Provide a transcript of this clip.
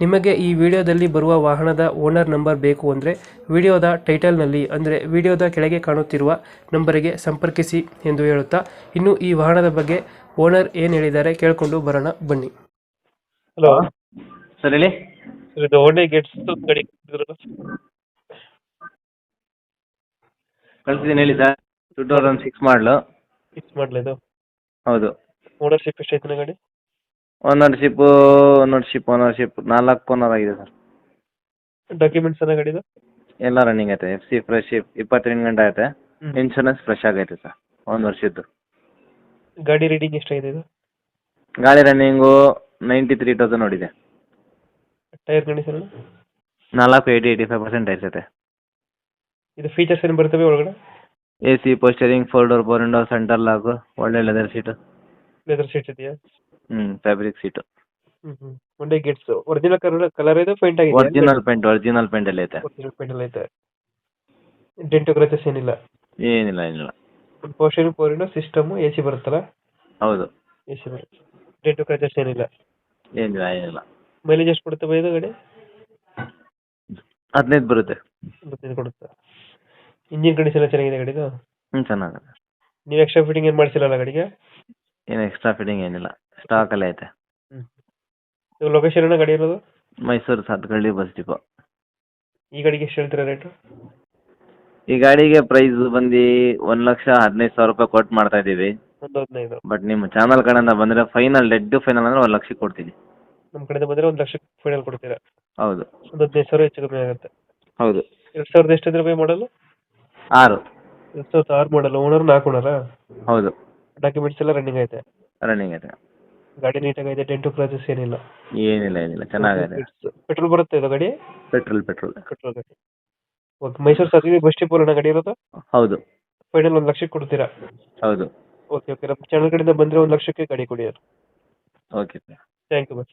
ನಿಮಗೆ ಈ ವಿಡಿಯೋದಲ್ಲಿ ಬರುವ ವಾಹನದ ಓನರ್ ನಂಬರ್ ಬೇಕು ಅಂದರೆ ವಿಡಿಯೋದ ಟೈಟಲ್ನಲ್ಲಿ ಅಂದರೆ ವಿಡಿಯೋದ ಕೆಳಗೆ ಕಾಣುತ್ತಿರುವ ನಂಬರಿಗೆ ಸಂಪರ್ಕಿಸಿ ಎಂದು ಹೇಳುತ್ತಾ ಇನ್ನು ಈ ವಾಹನದ ಬಗ್ಗೆ ಓನರ್ ಏನು ಹೇಳಿದ್ದಾರೆ ಕೇಳಿಕೊಂಡು ಬರೋಣ ಬನ್ನಿ. ಹಲೋ. ಸರ್ ಹೇಳಿ. ಇದು ಓಂಡೆ ಗೇಟ್ಸ್ ಗಾಡಿ ಕಳ್ಸಿದ್ದೀನಿ ಹೇಳಿ ಸರ್. ಟೂ ತೌಸಂಡ್ ಸಿಕ್ಸ್ ಮಾಡಲು. ಫಿಕ್ಸ್ ಮಾಡಲ ಹೌದು. ಓನರ್ಶಿಪ್ ಎಷ್ಟೈತೆ ಗಾಡಿ? ಓನರ್ಶಿಪ್ಪು ಓನರ್ಶಿಪ್ ಓನರ್ಶಿಪ್ ನಾಲ್ಕು ಓನರ್ ಆಗಿದೆ ಸರ್. ಡಾಕ್ಯುಮೆಂಟ್ಸ್ ಎಲ್ಲ ಗಾಡಿದು? ಎಲ್ಲ ರನ್ನಿಂಗ್ ಐತೆ ಎಫ್ ಸಿ ಫ್ರೆಶ್ ಇಪ್ಪತ್ತೆಂಟು ಗಂಟೆ ಐತೆ ಹ್ಮ್. ಇನ್ಶೂರೆನ್ಸ್ ಫ್ರೆಶ್ ಆಗೈತೆ ಸರ್ ಒಂದು ವರ್ಷದ್ದು. ಗಾಡಿ ರೀಡಿಂಗ್ ಎಷ್ಟಾಗಿದೆ ಇದು? ಗಾಡಿ ರನ್ನಿಂಗು ನೈಂಟಿ ತ್ರೀ ತೌಸಂಡ್ ನೋಡಿದೆ ಟೈರ್ ಕಂಡೀಷನ್ ನಾಲ್ಕು ಏಯ್ಟಿ ಏಯ್ಟಿ ಫೈವ್ ಪರ್ಸೆಂಟ್ ಐತೆ. ಇದು ಫೀಚರ್ಸ್ ಏನು ಬರ್ತವೆ ಒಳಗಡೆ? A C ಪೋಸ್ಟರಿಂಗ್ four door four window centre lock ಒಳ್ಳೆ ಲೆದರ್ ಸೀಟು ಲೆದರ್ ಸೀಟ್ ಇದೆಯಾ? ಹ್ಞೂ ಫ್ಯಾಬ್ರಿಕ್ ಸೀಟ್ ಹ್ಮ್ ಹ್ಮ್. ಒಂದೇ ಗೇಟ್ಸ್ ಒರಿಜಿನಲ್ ಕಲರ್ ಕಲರ್ ಇದೆ ಪೇಂಟ್ ಆಗಿದೆ. ಒರಿಜಿನಲ್ ಪೇಂಟ್ ಒರಿಜಿನಲ್ ಪೇಂಟಲ್ಲಿ ಐತೆ. ಒರಿಜಿನಲ್ ಪೇಂಟ್ ಎಲ್ಲ ಐತೆ. ಡೆಂಟು ಕ್ರಚಸ್ ಏನಿಲ್ಲ. ಏನಿಲ್ಲ ಏನಿಲ್ಲ. ಪೋರ್ಷನ್ ಫೋರಿನ ಸಿಸ್ಟಮ್ ಎ ಸಿ ಬರುತ್ತಲ್ಲ? ಹೌದು. ಎ ಸಿ ಬರುತ್ತೆ. ಡೆಂಟು ಕ್ರಚಸ್ ಏನಿಲ್ಲ. ಏನಿಲ್ಲ ಏನಿಲ್ಲ. ಮೈಲೇಜ್ ಎಷ್ಟು ಕೊಡುತ್ತೆ ಬೈದು ಗಾಡಿ? ಹದಿನೈದು ಬರುತ್ತೆ. ಹದಿನೈದು ಕೊಡುತ್ತೆ? ಇಂಜಿನ್ ಕಂಡೀಷನ್ ಎಲ್ಲ ಚೆನ್ನಾಗಿದೆ ಗಾಡಿದು ಹ್ಞೂ ಚೆನ್ನಾಗಿದೆ. ನೀವು ಎಕ್ಸ್ಟ್ರಾ ಫಿಟ್ಟಿಂಗ್ ಏನು ಮಾಡಿಸಿಲ್ಲ ಗಾಡಿಗೆ? ಏನು ಎಕ್ಸ್ಟ್ರಾ ಫಿಟ್ಟಿಂಗ್ ಏನಿಲ್ಲ. ಸ್ಟಾಕಲ್ಲೇ ಐತೆ. ಇದು ಲೊಕೇಶನ್ ಏನ ಗಾಡಿ ಇರೋದು? ಮೈಸೂರು ಸತ್ಗಳ್ಳಿ ಬಸ್ ಡಿಪೋ ಈ ಗಾಡಿಗೆ ಎಷ್ಟು ಹೇಳ್ತೀರಾ ರೇಟು ಈ ಗಾಡಿಗೆ ಪ್ರೈಸ್ ಬಂದು ಒಂದು ಲಕ್ಷ ಹದಿನೈದು ಸಾವಿರ ರೂಪಾಯಿ ಕೊಟ್ಟು ಮಾಡ್ತಾ ಇದ್ದೀವಿ. ಒಂದು ಹದಿನೈದು. ಬಟ್ ನಿಮ್ಮ ಚಾನಲ್ ಕಡೆಯಿಂದ ಬಂದ್ರೆ ಫೈನಲ್ ಡೆಡ್ ಫೈನಲ್ ಅಂದ್ರೆ ಒಂದು ಲಕ್ಷಕ್ಕೆ ಕೊಡ್ತೀನಿ. ನಮ್ಮ ಕಡೆಯಿಂದ ಬಂದ್ರೆ ಒಂದು ಲಕ್ಷಕ್ಕೆ ಫೈನಲ್ ಕೊಡ್ತೀರಾ? ಹೌದು. ಒಂದು ಹದಿನೈದು ಸಾವಿರ ಹೆಚ್ಚು ಕಮ್ಮಿ ಆಗುತ್ತೆ. ಹೌದು. ಎರಡು ಸಾವಿರದ ಎಷ್ಟು ಅಂದ್ರೆ ಬೈ ಮಾಡಲು ಆರು. ಎರಡು ಸಾವಿರದ ಆರು ಮಾಡಲು ಓನರ್ ನಾಲ್ಕು ಓನರಾ ಹೌದು. ಡಾಕ್ಯುಮೆಂಟ್ಸ್ ಎಲ್ಲ ರನ್ನಿಂಗ್ ಐತೆ. ರನ್ನಿಂಗ್ ಐತೆ. ಗಾಡಿ ನೀಟಾಗೈತೆ ಡೆಂಟು ಕ್ರಾಚಸ್ ಏನಿಲ್ಲ. ಏನಿಲ್ಲ ಏನಿಲ್ಲ ಚೆನ್ನಾಗಿದೆ. ಪೆಟ್ರೋಲ್ ಬರುತ್ತೆ ಇದು ಗಾಡಿ? ಪೆಟ್ರೋಲ್ ಪೆಟ್ರೋಲ್ ಪೆಟ್ರೋಲ್ ಗಾಡಿ. Okay Mysuru Sadhvi bus stop ಅಣ್ಣ ಗಾಡಿ ಇರೋದು? ಹೌದು. ಫೈನಲ್ ಒಂದು ಲಕ್ಷಕ್ಕೆ ಕೊಡ್ತೀರಾ? ಹೌದು. Okay okay. ನಮ್ಮ ಚಾನಲ್ ಕಡೆಯಿಂದ ಬಂದರೆ ಒಂದು ಲಕ್ಷಕ್ಕೆ ಗಾಡಿ ಕೊಡಿ ಓಕೆ ಥ್ಯಾಂಕ್ ಯು ಬಸ್